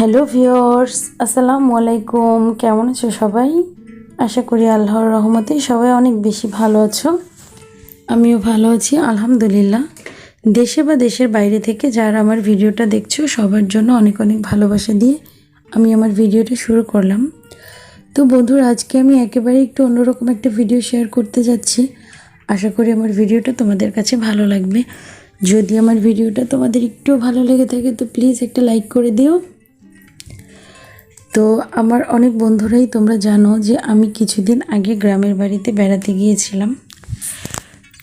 Hello viewers আসসালামু আলাইকুম। কেমন আছো সবাই? আশা করি আল্লাহর রহমতে সবাই অনেক বেশি ভালো আছো। আমিও ভালো আছি, আলহামদুলিল্লাহ। দেশে বা দেশের বাইরে থেকে যারা আমার ভিডিওটা দেখছ, সবার জন্য অনেক অনেক ভালোবাসা দিয়ে আমি আমার ভিডিওটা শুরু করলাম। তো বন্ধুরা, আজকে আমি একেবারে একটু অন্যরকম একটা ভিডিও শেয়ার করতে যাচ্ছি। আশা করি আমার ভিডিওটা তোমাদের কাছে ভালো লাগবে। যদি আমার ভিডিওটা তোমাদের একটু ভালো লেগে থাকে, তো প্লিজ একটা লাইক করে দিও। তো আমার অনেক বন্ধুরাই তোমরা জানো যে আমি কিছুদিন আগে গ্রামের বাড়িতে বেড়াতে গিয়েছিলাম।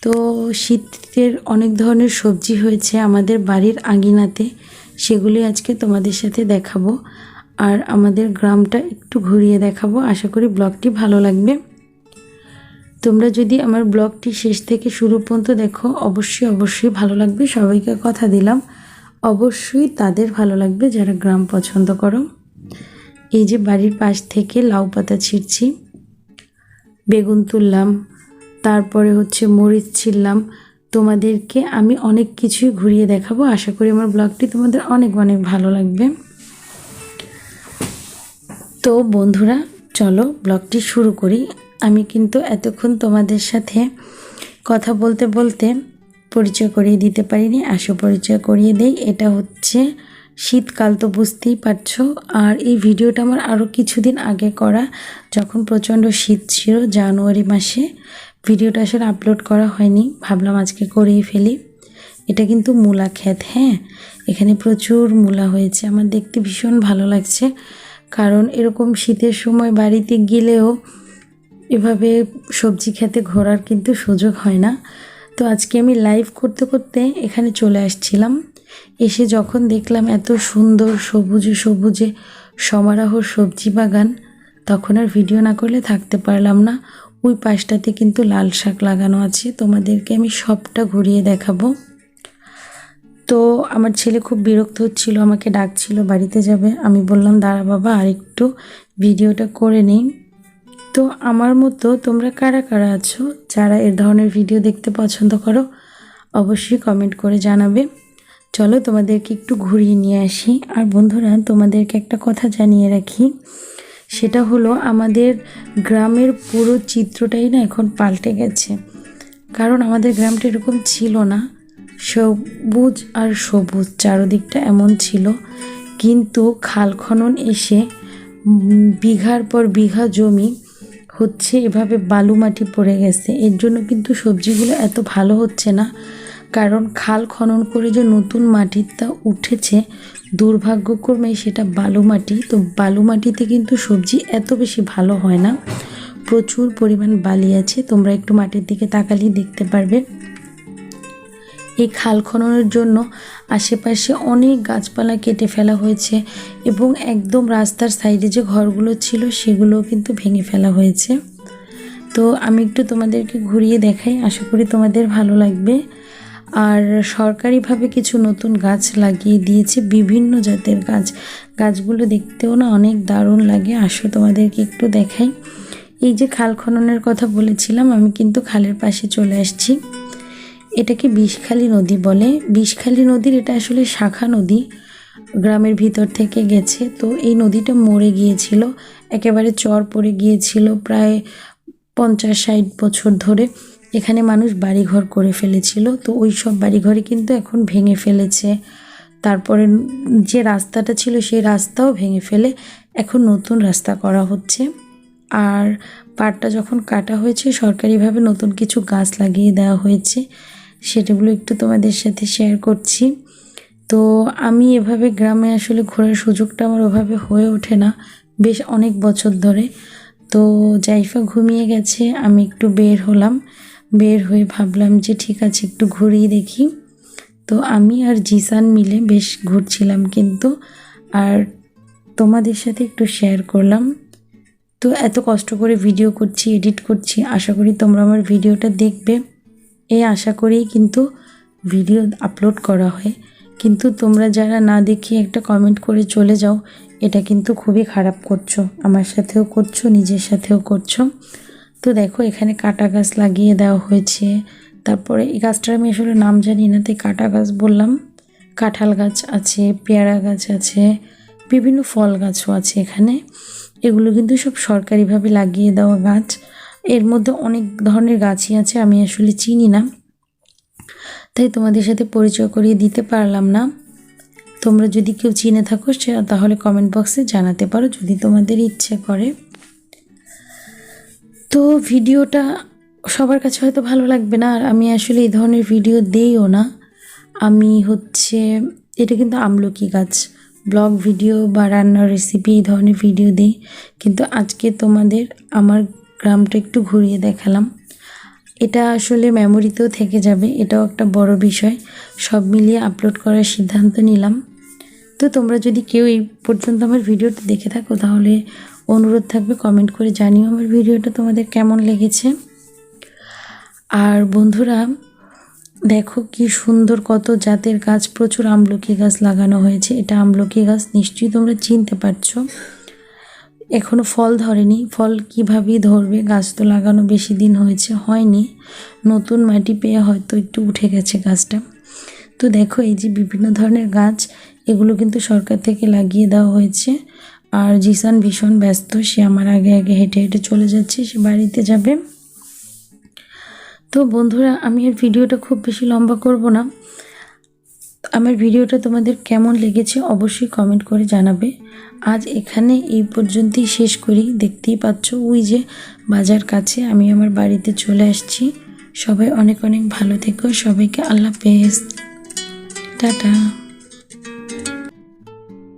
তো শীতের অনেক ধরনের সবজি হয়েছে আমাদের বাড়ির আঙিনাতে সেগুলি আজকে তোমাদের সাথে দেখাবো। আর আমাদের গ্রামটা একটু ঘুরিয়ে দেখাবো, আশা করি ব্লগটি ভালো লাগবে। তোমরা যদি আমার ব্লগটি শেষ থেকে শুরু পর্যন্ত দেখো, অবশ্যই অবশ্যই ভালো লাগবে, সবাইকে কথা দিলাম। অবশ্যই তাদের ভালো লাগবে যারা গ্রাম পছন্দ করো। এই যে বাড়ির পাশ থেকে লাউ পাতা ছিঁড়ছি, বেগুন তুললাম, তারপরে হচ্ছে মরিচ ছিললাম তোমাদেরকে আমি অনেক কিছুই ঘুরিয়ে দেখাবো। আশা করি আমার ব্লগটি তোমাদের অনেক অনেক ভালো লাগবে। তো বন্ধুরা, চলো ব্লগটি শুরু করি। আমি কিন্তু এতক্ষণ তোমাদের সাথে কথা বলতে বলতে পরিচয় করিয়ে দিতে পারিনি। আসো পরিচয় করিয়ে দেই। এটা হচ্ছে শীতকাল তো বুঝতেই পারছ। আর এই ভিডিওটা আমার আরও কিছুদিন আগে করা, যখন প্রচণ্ড শীত ছিল জানুয়ারি মাসে। ভিডিওটা আসলে আপলোড করা হয়নি, ভাবলাম আজকে করেই ফেলি। এটা কিন্তু মূলা ক্ষেত হ্যাঁ? এখানে প্রচুর মূলা হয়েছে, আমার দেখতে ভীষণ ভালো লাগছে। কারণ এরকম শীতের সময় বাড়িতে গেলেও এভাবে সবজি খেতে ঘোরার কিন্তু সুযোগ হয় না। তো আজকে আমি লাইভ করতে করতে এখানে চলে আসছিলাম। এসে যখন দেখলাম এত সুন্দর সবুজে সবুজে সমারোহ সবজি বাগান, তখন আর ভিডিও না করলে থাকতে পারলাম না। ওই পাশটাতে কিন্তু লাল শাক লাগানো আছে, তোমাদেরকে আমি সবটা ঘুরিয়ে দেখাবো। তো আমার ছেলে খুব বিরক্ত হচ্ছিল, আমাকে ডাকছিল, বাড়িতে যাবে? আমি বললাম, দাঁড়া বাবা আর একটু ভিডিওটা করে নিই। তো আমার মতো তোমরা কারা কারা আছো? যারা এ ধরনের ভিডিও দেখতে পছন্দ করো, অবশ্যই কমেন্ট করে জানাবে। চলো তোমাদেরকে একটু ঘুরিয়ে নিয়ে আসি। আর বন্ধুরা, তোমাদেরকে একটা কথা জানিয়ে রাখি। সেটা হলো, আমাদের গ্রামের পুরো চিত্রটাই না এখন পাল্টে গেছে। কারণ আমাদের গ্রামটা এরকম ছিল না। সবুজ আর সবুজ, চারদিকটা এমন ছিল। কিন্তু খাল খনন এসে বিঘার পর বিঘা জমি হচ্ছে এভাবে বালু মাটি পড়ে গেছে। এর জন্য কিন্তু সবজিগুলো এত ভালো হচ্ছে না। কারণ খাল খনন করে যে নতুন মাটিটা উঠেছে, দুর্ভাগ্যক্রমে সেটা বালু মাটি তো বালু মাটিতে কিন্তু সবজি এত বেশি ভালো হয় না। প্রচুর পরিমাণ বালি আছে। তোমরা একটু মাটির দিকে তাকালেই দেখতে পারবে। এই খাল খননের জন্য আশেপাশে অনেক গাছপালা কেটে ফেলা হয়েছে এবং একদম রাস্তার সাইডে যে ঘরগুলো ছিল সেগুলোও কিন্তু ভেঙে ফেলা হয়েছে। তো আমি একটু তোমাদেরকে ঘুরিয়ে দেখাই, আশা করি তোমাদের ভালো লাগবে। আর সরকারিভাবে কিছু নতুন গাছ লাগিয়ে দিয়েছে, বিভিন্ন জাতের গাছ। গাছগুলো দেখতেও না অনেক দারুণ লাগে। আসো তোমাদেরকে একটু দেখাই। এই যে খাল খননের কথা বলেছিলাম, আমি কিন্তু খালের পাশে চলে আসছি। এটাকে বিষখালী নদী বলে। বিষখালী নদীর এটা আসলে শাখা নদী। গ্রামের ভিতর থেকে গেছে। তো এই নদীটা মরে গিয়েছিল। একেবারে চর পড়ে গিয়েছিল প্রায় পঞ্চাশ, ষাট বছর ধরে। এখানে মানুষ বাড়িঘর করে ফেলেছিল। তো ওই সব বাড়িঘরে কিন্তু এখন ভেঙে ফেলেছে। তারপরে যে রাস্তাটা ছিল সেই রাস্তাও ভেঙে ফেলে। এখন নতুন রাস্তা করা হচ্ছে। আর পাটটা যখন কাটা হয়েছে, সরকারিভাবে নতুন কিছু গাছ লাগিয়ে দেওয়া হয়েছে। সেটাগুলো একটু তোমাদের সাথে শেয়ার করছি। তো আমি এভাবে গ্রামে আসলে ঘোরার সুযোগটা আমার ওভাবে হয়ে ওঠে না, বেশ অনেক বছর ধরে। তো জাইফা ঘুমিয়ে গেছে, আমি একটু বের হলাম। বের হয়ে ভাবলাম যে ঠিক আছে, একটু ঘুরিয়ে দেখি। তো আমি আর জিসান মিলে বেশ ঘুরছিলাম কিন্তু, আর তোমাদের সাথে একটু শেয়ার করলাম। তো এত কষ্ট করে ভিডিও করছি এডিট করছি, আশা করি তোমরা আমার ভিডিওটা দেখবে। এই আশা করেই কিন্তু ভিডিও আপলোড করা হয়। কিন্তু তোমরা যারা না দেখিয়ে একটা কমেন্ট করে চলে যাও, এটা কিন্তু খুবই খারাপ করছ। আমার সাথেও করছ, নিজের সাথেও করছ। তো দেখো, এখানে কাটা গাছ লাগিয়ে দেওয়া হয়েছে। তারপরে এই গাছটার আমি আসলে নাম জানি না, তাই কাটা গাছ বললাম। কাঁঠাল গাছ আছে, পেয়ারা গাছ আছে, বিভিন্ন ফল গাছও আছে এখানে। এগুলো কিন্তু সব সরকারিভাবে লাগিয়ে দেওয়া গাছ। এর মধ্যে অনেক ধরনের গাছই আছে, আমি আসলে চিনি না। তাই তোমাদের সাথে পরিচয় করিয়ে দিতে পারলাম না। তোমরা যদি কেউ চিনে থাকো, সে- তাহলে কমেন্ট বক্সে জানাতে পারো যদি তোমাদের ইচ্ছে করে। তো ভিডিওটা সবার কাছে হয়তো ভালো লাগবে না, আর আমি আসলে এই ধরনের ভিডিও দেইও না। আমি হচ্ছে, এটা কিন্তু আমলকি গাছ। ব্লগ ভিডিও বা রান্নার রেসিপি এই ধরনের ভিডিও দিই। কিন্তু আজকে তোমাদের আমার গ্রামটা একটু ঘুরিয়ে দেখালাম। এটা আসলে মেমোরিতেও থেকে যাবে, এটাও একটা বড় বিষয়। সব মিলিয়ে আপলোড করার সিদ্ধান্ত নিলাম। তো তোমরা যদি কেউ এই পর্যন্ত আমার ভিডিওটা দেখে থাকো, তাহলে অনুরোধ থাকবে কমেন্ট করে জানিও আমার ভিডিওটা তোমাদের কেমন লেগেছে। আর বন্ধুরা, দেখো কি সুন্দর কত জাতের গাছ, প্রচুর আমলকি গাছ লাগানো হয়েছে। এটা আমলকি গাছ নিশ্চয়ই তোমরা চিনতে পারছ। এখনও ফল ধরেনি। ফল কিভাবেই ধরবে? গাছ তো লাগানো বেশি দিন হয়েছে, হয়নি। নতুন মাটি পেয়ে হয়তো একটু উঠে গেছে গাছটা। তো দেখো, এই যে বিভিন্ন ধরনের গাছ, এগুলো কিন্তু সরকার থেকে লাগিয়ে দেওয়া হয়েছে। আর জিসান ভীষণ ব্যস্ত, সে আমার আগে আগে হেঁটে হেঁটে চলে যাচ্ছে, সে বাড়িতে যাবে। তো বন্ধুরা, আমি আর ভিডিওটা খুব বেশি লম্বা করব না। আমার ভিডিওটা তোমাদের কেমন লেগেছে অবশ্যই কমেন্ট করে জানাবে। আজ এখানে এই পর্যন্তই শেষ করি। দেখতেই পাচ্ছ ওই যে বাজার কাছে আমি আমার বাড়িতে চলে আসছি। সবাই অনেক অনেক ভালো থেকো। সবাইকে আল্লাহ পেস টাটা।